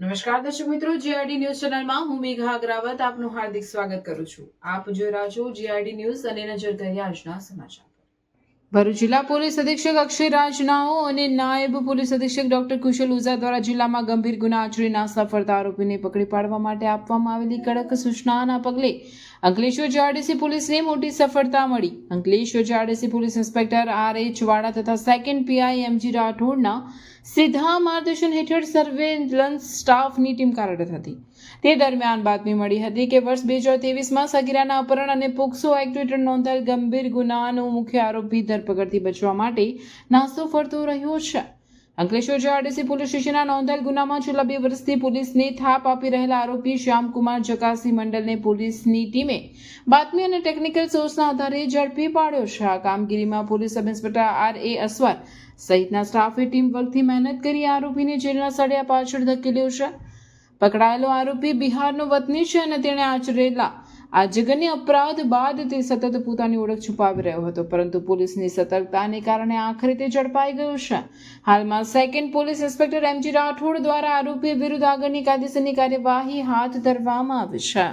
નમસ્કાર, દર્શક મિત્રો જીઆરડી ન્યૂઝ ચેનલમાં હું મેઘા અગ્રાવત આપનું હાર્દિક સ્વાગત કરું છું. આપ જોઈ રહ્યા છો જીઆરડી ન્યૂઝ અને નજર કરીએ આજના સમાચાર ભરૂચ જિલ્લા પોલીસ અધિક્ષક અક્ષય રાજનાઓ અને નાયબ પોલીસ અધિક્ષક ડોક્ટર કુશલ ઉઝા દ્વારા જિલ્લામાં ગંભીર ગુના આચરીના સફળતા આરોપીને પકડી પાડવા માટે આપવામાં આવેલી કડક સૂચનાના પગલે અંકલેશ્વર જીઆરડીસી પોલીસને મોટી સફળતા મળી. Ankleshwar GRDC police inspector R H Vada તથા સેકન્ડ પીઆઈ એમજી રાઠોડના સીધા માર્ગદર્શન હેઠળ સર્વેલન્સ સ્ટાફની ટીમ કાર્યરત હતી. તે દરમિયાન બાતમી મળી હતી કે વર્ષ બે હજાર તેવીસમાં સગીરાના અપહરણ અને પોક્સો એક્ટ હેઠળ નોંધાયેલ ગંભીર ગુનાનો મુખ્ય આરોપી ધરપકડથી બચવા માટે નાસ્તો ફરતો રહ્યો છે. અંકલેશ્વર જીઆરડીસી પોલીસ સ્ટેશનના નોંધાયેલ ગુનામાં છેલ્લા બે વર્ષથી પોલીસને થાપ આપી રહેલા આરોપી શ્યામકુમાર જકાસી મંડલને પોલીસની ટીમે બાતમી અને ટેકનિકલ સોર્સના આધારે ઝડપી પાડ્યો છે. આ કામગીરીમાં police sub inspector R A Asvar સહિતના સ્ટાફે ટીમ વર્કથી મહેનત કરી આરોપીને જેલના સળિયા પાછળ ધકેલ્યો છે. પકડાયેલો આરોપી બિહારનો વતની છે અને તેણે આચરેલા આ જઘન્ય અપરાધ બાદ તે સતત પોતાની ઓળખ છુપાવી રહ્યો હતો, પરંતુ પોલીસની સતર્કતાને કારણે આખરે તે ઝડપાઈ ગયો છે. હાલમાં second police inspector MG Rathod દ્વારા આરોપી વિરુદ્ધ આગળની કાયદેસરની કાર્યવાહી હાથ ધરવામાં આવી છે.